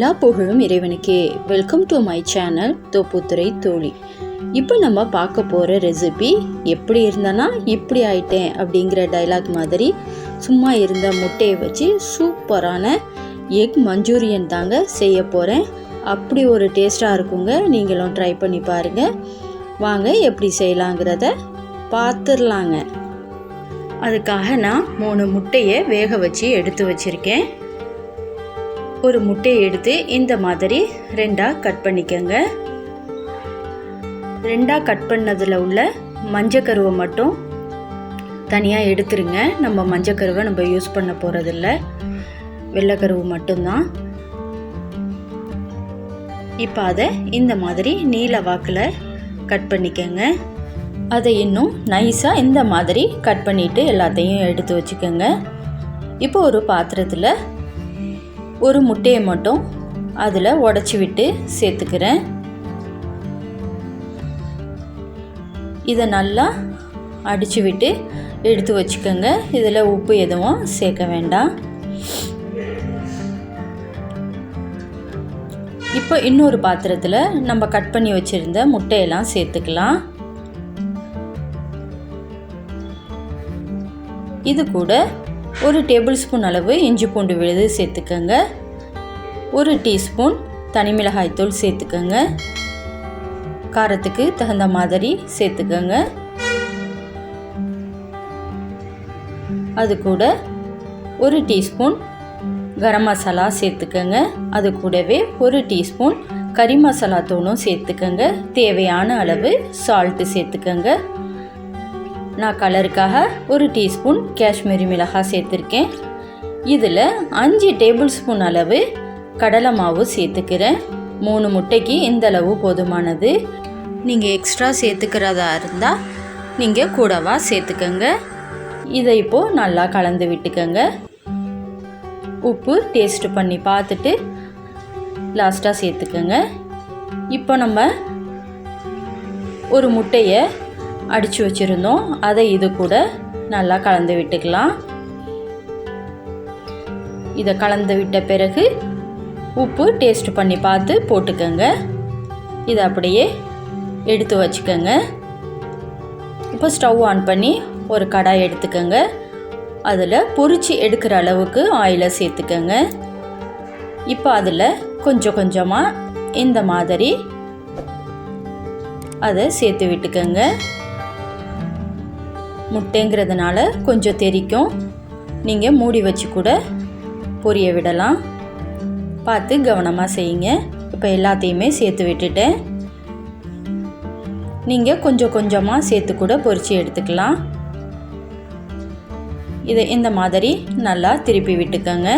எல்லா புகழும் இறைவனுக்கே. Welcome to my channel Thopputhurai Thozhi இப்போ நம்ம பார்க்க போகிற ரெசிபி எப்படி இருந்தனா இப்படி ஆயிட்டேன் அப்படிங்கிற டைலாக் மாதிரி சும்மா இருந்த முட்டையை வச்சு சூப்பரான எக் மஞ்சூரியன் தாங்க செய்ய போகிறேன் அப்படி ஒரு டேஸ்ட்டாக இருக்குங்க. நீங்களும் ட்ரை பண்ணி பாருங்கள் வாங்க எப்படி செய்யலாங்கிறத பார்த்துடலாங்க அதுக்காக நான் மூணு முட்டையை வேக வச்சு எடுத்து வச்சுருக்கேன். ஒரு முட்டையை எடுத்து இந்த மாதிரி ரெண்டாக கட் பண்ணிக்கோங்க. ரெண்டாக கட் பண்ணதில் உள்ள மஞ்சக்கருவை மட்டும் தனியாக எடுத்துருங்க. நம்ம மஞ்சக்கருவை நம்ம யூஸ் பண்ண போகிறதில்ல வெள்ளைக்கருவு மட்டும்தான். இப்போ அதை இந்த மாதிரி நீல வாக்கில் கட் பண்ணிக்கோங்க. அதை இன்னும் நைஸாக இந்த மாதிரி கட் பண்ணிவிட்டு எல்லாத்தையும் எடுத்து வச்சுக்கோங்க. இப்போ ஒரு பாத்திரத்தில் ஒரு முட்டையை மட்டும் அதில் உடச்சி விட்டு சேர்த்துக்கிறேன். இதை நல்லா அடித்து விட்டு எடுத்து வச்சுக்கோங்க. இதில் உப்பு எதுவும் சேர்க்க வேண்டாம். இப்போ இன்னொரு பாத்திரத்தில் நம்ம கட் பண்ணி வச்சுருந்த முட்டையெல்லாம் சேர்த்துக்கலாம். இது கூட ஒரு டேபிள் ஸ்பூன் அளவு இஞ்சி பூண்டு விழுது சேர்த்துக்கோங்க. ஒரு டீஸ்பூன் தனி மிளகாய்த்தூள் சேர்த்துக்கோங்க. காரத்துக்கு தகுந்த மாதிரி சேர்த்துக்கோங்க. அது கூட ஒரு டீஸ்பூன் கரம் மசாலா சேர்த்துக்கோங்க. அது கூடவே ஒரு டீஸ்பூன் கறி மசாலா தூளும் சேர்த்துக்கோங்க. தேவையான அளவு சால்ட்டு சேர்த்துக்கோங்க. நான் கலருக்காக ஒரு டீஸ்பூன் காஷ்மீரி மிளகாய் சேர்த்துருக்கேன். இதில் அஞ்சு டேபிள் ஸ்பூன் அளவு கடலை மாவு சேர்த்துக்கிறேன். மூணு முட்டைக்கு இந்த அளவு போதுமானது. நீங்கள் எக்ஸ்ட்ரா சேர்த்துக்கிறதா இருந்தால் நீங்கள் கூடவா சேர்த்துக்கோங்க. இதை இப்போது நல்லா கலந்து விட்டுக்கோங்க. உப்பு டேஸ்ட் பண்ணி பார்த்துட்டு லாஸ்ட்டாக சேர்த்துக்கோங்க. இப்போ நம்ம ஒரு முட்டையை அடித்து வச்சுருந்தோம். அதை இது கூட நல்லா கலந்து விட்டுக்கலாம். இதை கலந்து விட்ட பிறகு உப்பு டேஸ்ட் பண்ணி பார்த்து போட்டுக்கோங்க. இதை அப்படியே எடுத்து வச்சுக்கோங்க. இப்போ ஸ்டவ் ஆன் பண்ணி ஒரு கடாய் எடுத்துக்கோங்க. அதில் பொரிச்சு எடுக்கிற அளவுக்கு ஆயிலை சேர்த்துக்கோங்க. இப்போ அதில் கொஞ்சம் கொஞ்சமாக இந்த மாதிரி அதை சேர்த்து விட்டுக்கோங்க. முட்டைங்கிறதுனால கொஞ்சம் தெரிக்கும். நீங்கள் மூடி வச்சு கூட பொரிய விடலாம். பார்த்து கவனமாக செய்யுங்க. இப்போ எல்லாத்தையுமே சேர்த்து விட்டுட்டேன். நீங்கள் கொஞ்சம் கொஞ்சமாக சேர்த்து கூட பொரித்து எடுத்துக்கலாம். இதை இந்த மாதிரி நல்லா திருப்பி விட்டுக்கோங்க.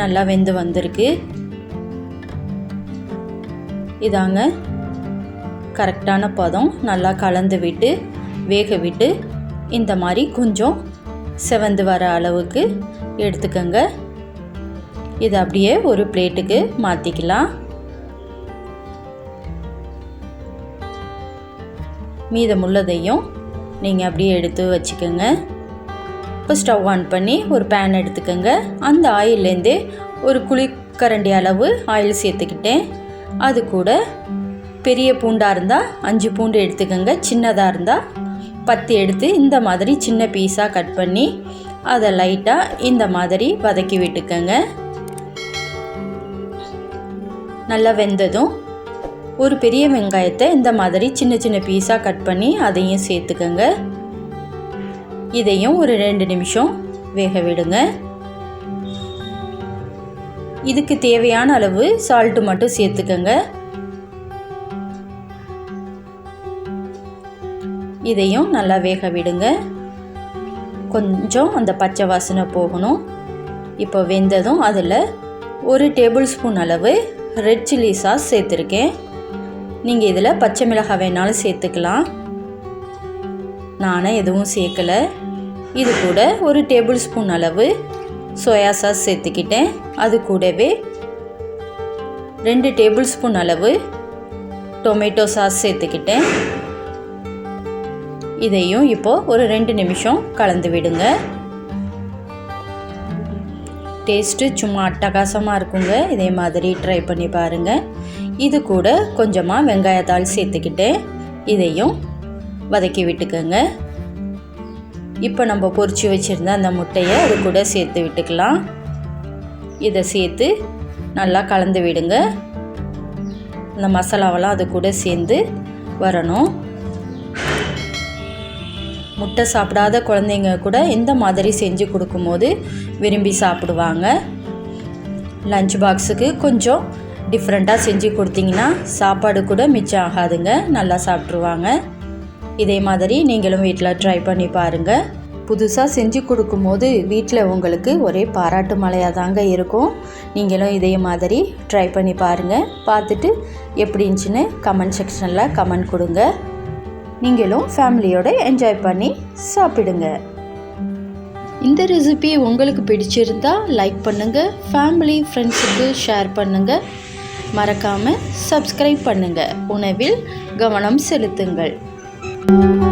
நல்லா வெந்து வந்திருக்கு. இதாங்க. கரெக்டான பதம். நல்லா கலந்து விட்டு வேக விட்டு இந்த மாதிரி கொஞ்சம் செவந்து வர அளவுக்கு எடுத்துக்கோங்க. இதை அப்படியே ஒரு பிளேட்டுக்கு மாற்றிக்கலாம் மீதமுள்ளதையும் நீங்கள் அப்படியே எடுத்து வச்சுக்கோங்க. இப்போ ஸ்டவ் ஆன் பண்ணி ஒரு பேன் எடுத்துக்கோங்க. அந்த ஆயில்லேருந்தே ஒரு குளிக்கரண்டி அளவு ஆயில் சேர்த்துக்கிட்டேன். அது கூட பெரிய பூண்டாக இருந்தால் அஞ்சு பூண்டு எடுத்துக்கோங்க சின்னதாக இருந்தால் பத்து எடுத்து இந்த மாதிரி சின்ன பீஸாக கட் பண்ணி அதை லைட்டாக இந்த மாதிரி வதக்கி விட்டுக்கோங்க. நல்லா வெந்ததும் ஒரு பெரிய வெங்காயத்தை இந்த மாதிரி சின்ன சின்ன பீஸாக கட் பண்ணி அதையும் சேர்த்துக்கோங்க. இதையும் ஒரு ரெண்டு நிமிஷம் வேக விடுங்க. இதுக்கு தேவையான அளவு சால்ட்டு மட்டும் சேர்த்துக்கோங்க. இதையும் நல்லா வேக விடுங்க. கொஞ்சம் அந்த பச்சை வாசனை போகணும். இப்போ வெந்ததும் அதில் ஒரு டேபிள் ஸ்பூன் அளவு ரெட் சில்லி சாஸ் சேர்த்துருக்கேன். நீங்கள் இதில் பச்சை மிளகாய் வேணாலும் சேர்த்துக்கலாம். நானே எதுவும் சேர்க்கலை. இது கூட ஒரு டேபிள் ஸ்பூன் அளவு சோயா சாஸ் சேர்த்துக்கிட்டேன். அது கூடவே ரெண்டு டேபிள் ஸ்பூன் அளவு டொமேட்டோ சாஸ் சேர்த்துக்கிட்டேன். இதையும் இப்போது ஒரு ரெண்டு நிமிஷம் கலந்து விடுங்க. டேஸ்ட்டு சும்மா அட்டகாசமாக இருக்குங்க. இதே மாதிரி ட்ரை பண்ணி பாருங்கள் இது கூட கொஞ்சமாக வெங்காயத்தாள் சேர்த்துக்கிட்டு இதையும் வதக்கி விட்டுக்கோங்க. இப்போ நம்ம பொறிச்சு வச்சுருந்த அந்த முட்டையை அது கூட சேர்த்து விட்டுக்கலாம். இதை சேர்த்து நல்லா கலந்து விடுங்க. இந்த மசாலாவெல்லாம் அது கூட சேர்ந்து வரணும். முட்டை சாப்பிடாத குழந்தைங்க கூட இந்த மாதிரி செஞ்சு கொடுக்கும்போது விரும்பி சாப்பிடுவாங்க. லஞ்ச் பாக்ஸுக்கு கொஞ்சம் டிஃப்ரெண்ட்டாக செஞ்சு கொடுத்தீங்கன்னா சாப்பாடு கூட மிச்சம் ஆகாதுங்க. நல்லா சாப்பிட்ருவாங்க இதே மாதிரி நீங்களும் வீட்டில் ட்ரை பண்ணி பாருங்கள் புதுசாக செஞ்சு கொடுக்கும்போது வீட்டில் உங்களுக்கு ஒரே பாராட்டு மலையாக தாங்க இருக்கும். நீங்களும் இதே மாதிரி ட்ரை பண்ணி பாருங்கள் பார்த்துட்டு எப்படி இருந்துச்சுன்னு கமெண்ட் செக்ஷனில் கமெண்ட் கொடுங்க. நீங்களும் ஃபேமிலியோடு என்ஜாய் பண்ணி சாப்பிடுங்க. இந்த ரெசிபி உங்களுக்கு பிடிச்சிருந்தா லைக் பண்ணுங்கள் ஃபேமிலி ஃப்ரெண்ட்ஸுக்கு ஷேர் பண்ணுங்கள் மறக்காமல் சப்ஸ்கிரைப் பண்ணுங்கள் உணவில் கவனம் செலுத்துங்கள். Thank you.